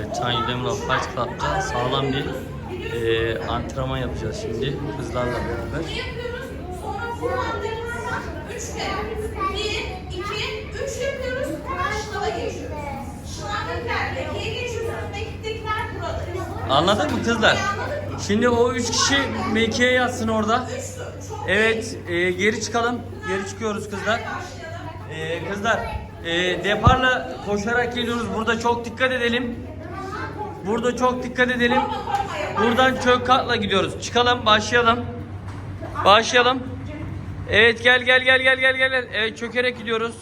Evet, Can Yüzdemir Fight Club'da sağlam bir e, antrenman yapacağız şimdi kızlarla beraber. Anladın mı kızlar? Şimdi o üç kişi mekiğe yatsın orada. Evet, e, geri çıkalım. Geri çıkıyoruz kızlar. E, kızlar, e, deparla koşarak geliyoruz. Burada çok dikkat edelim. Burada çok dikkat edelim. Buradan çök katla gidiyoruz. Çıkalım, başlayalım. Başlayalım. Evet, gel gel gel gel gel gel. Evet, çökerek gidiyoruz.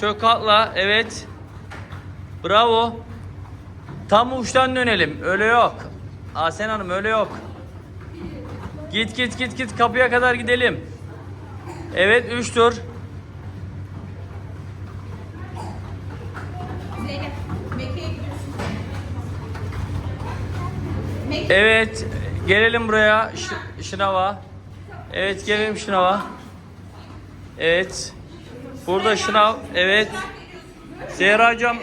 Çök katla, evet. Bravo. Tam uçtan dönelim. Öyle yok. Asen Hanım öyle yok. Git git git git kapıya kadar gidelim. Evet 3 tur. Evet gelelim buraya Ş- şınava. Evet gelelim şınava. Evet. Burada şınav. Evet. Zehra hocam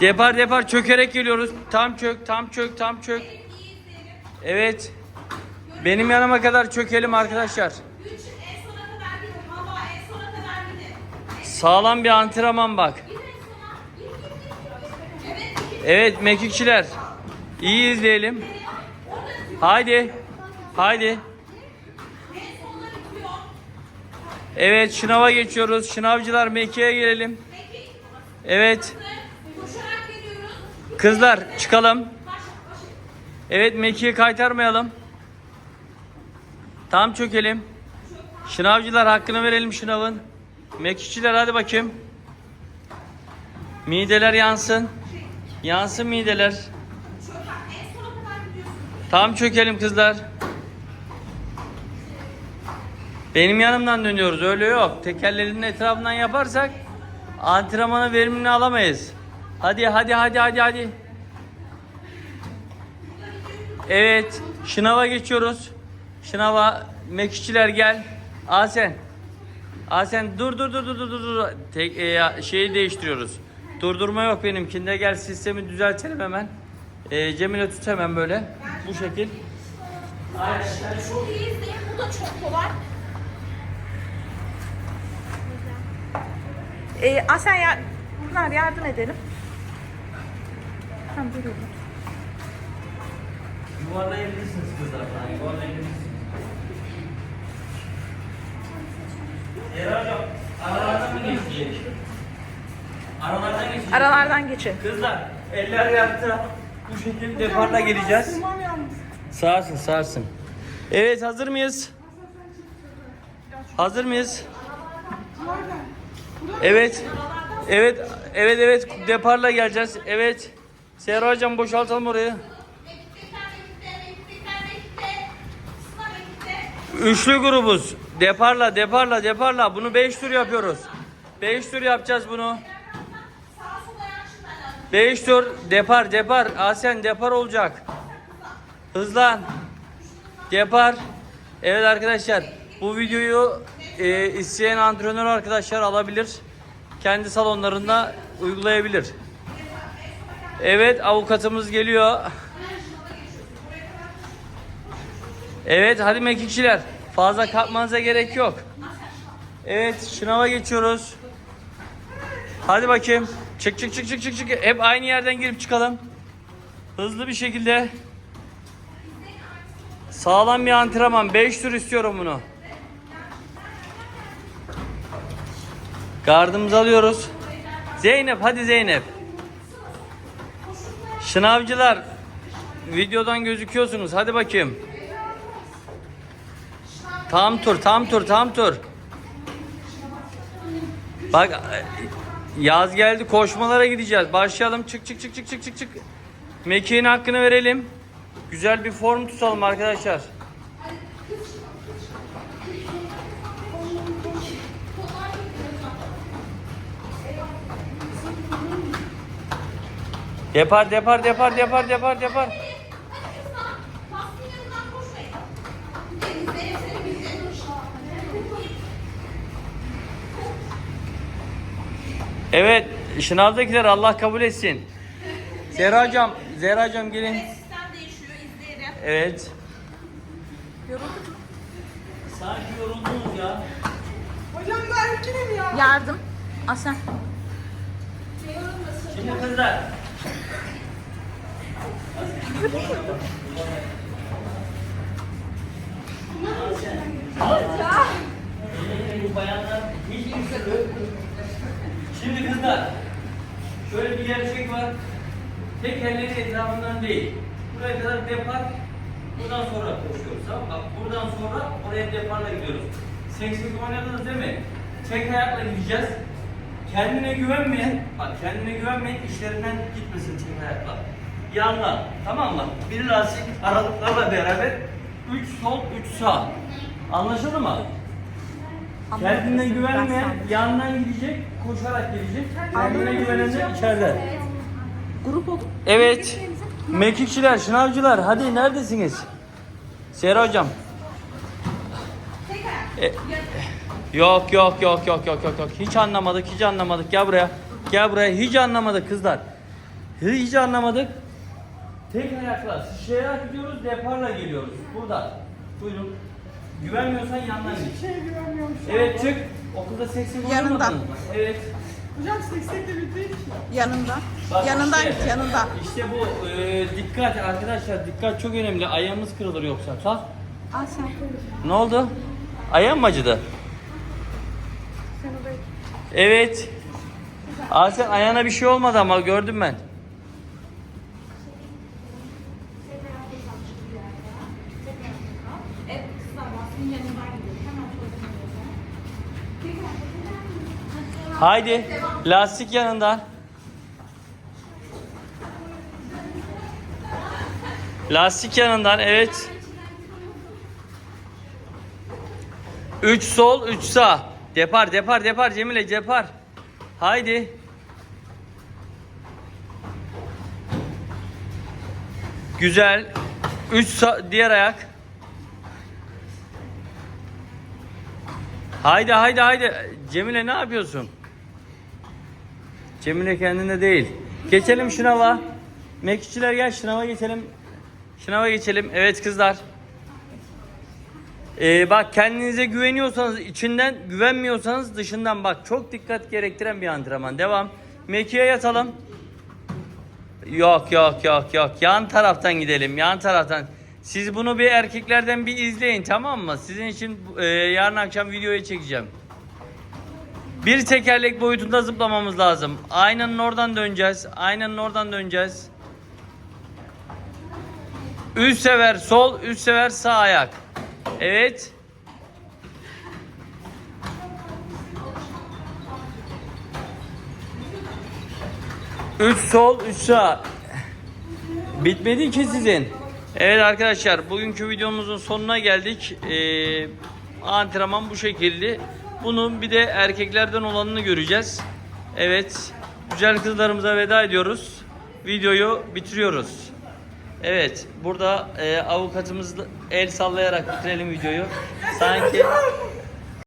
depar depar çökerek geliyoruz. Tam çök tam çök tam çök. Evet. Benim yanıma kadar çökelim arkadaşlar. Sağlam bir antrenman bak. Gidin en sona. Git, git, git. Evet, mekikçiler. İyi izleyelim. Haydi. Haydi. Evet şınava geçiyoruz. Şınavcılar mekiğe gelelim. Evet. Kızlar çıkalım. Evet mekiği kaytarmayalım. Tam çökelim. Şınavcılar hakkını verelim şınavın. Mekikçiler hadi bakayım. Mideler yansın. Yansın mideler. Tam çökelim kızlar. Benim yanımdan dönüyoruz öyle yok. Tekerlerin etrafından yaparsak antrenmanın verimini alamayız. Hadi hadi hadi hadi hadi. Evet şınava geçiyoruz. Şınava mekişçiler gel. Asen. Asen dur dur dur dur dur dur. Tek, e, şeyi değiştiriyoruz. Durdurma yok benimkinde. Gel sistemi düzeltelim hemen. E, Cemile tut hemen böyle. Bu şekil. Çok iyi izleyin. Bu da çok kolay. Ee, Asen ya, Pınar yardım edelim. Tamam dur oğlum. Yuvarlayabilirsiniz kızlar. Yuvarlayabilirsiniz. Zehra hocam aralardan mı geçecek? Aralardan geçecek. Aralardan geçin. Kızlar eller yattı. Bu şekilde deparla geleceğiz. Sağırsın sağırsın. Evet hazır mıyız? Hazır mıyız? Evet. Evet. Evet evet deparla geleceğiz. Evet. Serra hocam boşaltalım orayı. Üçlü grubuz. Deparla, deparla, deparla. Bunu 5 tur yapıyoruz. 5 tur yapacağız bunu. Sağa sola yanlışlar lazım. 5 tur depar, depar. Asen depar olacak. Hızlan. Depar. Evet arkadaşlar. Bu videoyu e, isteyen antrenör arkadaşlar alabilir. Kendi salonlarında uygulayabilir. Evet avukatımız geliyor. Evet hadi mekikçiler. Fazla kalkmanıza gerek yok. Evet şınava geçiyoruz. Hadi bakayım. Çık çık çık çık çık çık. Hep aynı yerden girip çıkalım. Hızlı bir şekilde. Sağlam bir antrenman. 5 tur istiyorum bunu. Gardımızı alıyoruz. Zeynep hadi Zeynep. Şınavcılar videodan gözüküyorsunuz. Hadi bakayım. Tam tur, tam tur, tam tur. Bak yaz geldi koşmalara gideceğiz. Başlayalım. Çık çık çık çık çık çık çık. Mekiğin hakkını verelim. Güzel bir form tutalım arkadaşlar. Depar depar depar depar depar depar. Evet Şınavdakiler Allah kabul etsin. Zehra hocam, Zehra hocam gelin. Evet sistem değişiyor izleyelim. Evet. Yorulduk mu? Sanki yoruldunuz ya. Hocam ben erkenim ya. Yardım. Aslen. Şimdi kızlar. Bu bayanlar hiç kimse. Şimdi kızlar. Şöyle bir gerçek var. Tekerleğin etrafından değil. Buraya kadar depar. Buradan sonra koşuyoruz. Tamam? Bak buradan sonra oraya deparla gidiyoruz. Seksek oynadınız değil mi? Tek ayakla gideceğiz. Kendine güvenmeyen, bak kendine güvenmeyen işlerinden gitmesin tek ayakla. Yandan, tamam mı? Bir lastik aralıklarla beraber 3 sol, 3 sağ. Anlaşıldı mı? Kendine güvenmeyen yandan gidecek, koşarak gelecek. Kendine güvenen de içeride. Grup olduk. Evet. Mekikçiler, şınavcılar hadi neredesiniz? Sera hocam. E, yok yok yok yok yok yok yok. Hiç anlamadık, hiç anlamadık. Gel buraya. Gel buraya. Hiç anlamadık kızlar. Hiç anlamadık. Tek ayakla sıçrayarak gidiyoruz, deparla geliyoruz. Burada. Buyurun. Güvenmiyorsan yandan git. Şeye güvenmiyorum şu Evet an. çık. Okulda seksi Yanında. oynamadınız mı? Evet. Hocam seksek de bitti. Yanında. Bak Yanından işte- git yanında. İşte bu e, dikkat arkadaşlar dikkat çok önemli. Ayağımız kırılır yoksa. Kalk. Aslen. Ne oldu? Ayağın mı acıdı? Sen Evet. Aa sen ayağına bir şey olmadı ama gördüm ben. Evet kızlar basının yanından gidiyor. Hemen şöyle Haydi. Lastik yanında. Lastik yanından evet. 3 sol 3 sağ. Depar depar depar Cemile depar. Haydi. Güzel. 3 diğer ayak. Haydi haydi haydi. Cemile ne yapıyorsun? Cemile kendinde değil. Geçelim şınava. Mekçiler gel şınava geçelim. Şınava geçelim. Evet kızlar. Ee, bak kendinize güveniyorsanız içinden güvenmiyorsanız dışından bak çok dikkat gerektiren bir antrenman. Devam. Mekiğe yatalım. Yok yok yok yok. Yan taraftan gidelim. Yan taraftan. Siz bunu bir erkeklerden bir izleyin tamam mı? Sizin için e, yarın akşam videoyu çekeceğim. Bir tekerlek boyutunda zıplamamız lazım. Aynanın oradan döneceğiz. Aynanın oradan döneceğiz. Üst sever sol, üst sever sağ ayak. Evet. Üç sol, üç sağ. Bitmedi ki sizin. Evet arkadaşlar bugünkü videomuzun sonuna geldik. Ee, antrenman bu şekilde. Bunun bir de erkeklerden olanını göreceğiz. Evet. Güzel kızlarımıza veda ediyoruz. Videoyu bitiriyoruz. Evet. Burada e, avukatımız el sallayarak bitirelim videoyu. Sanki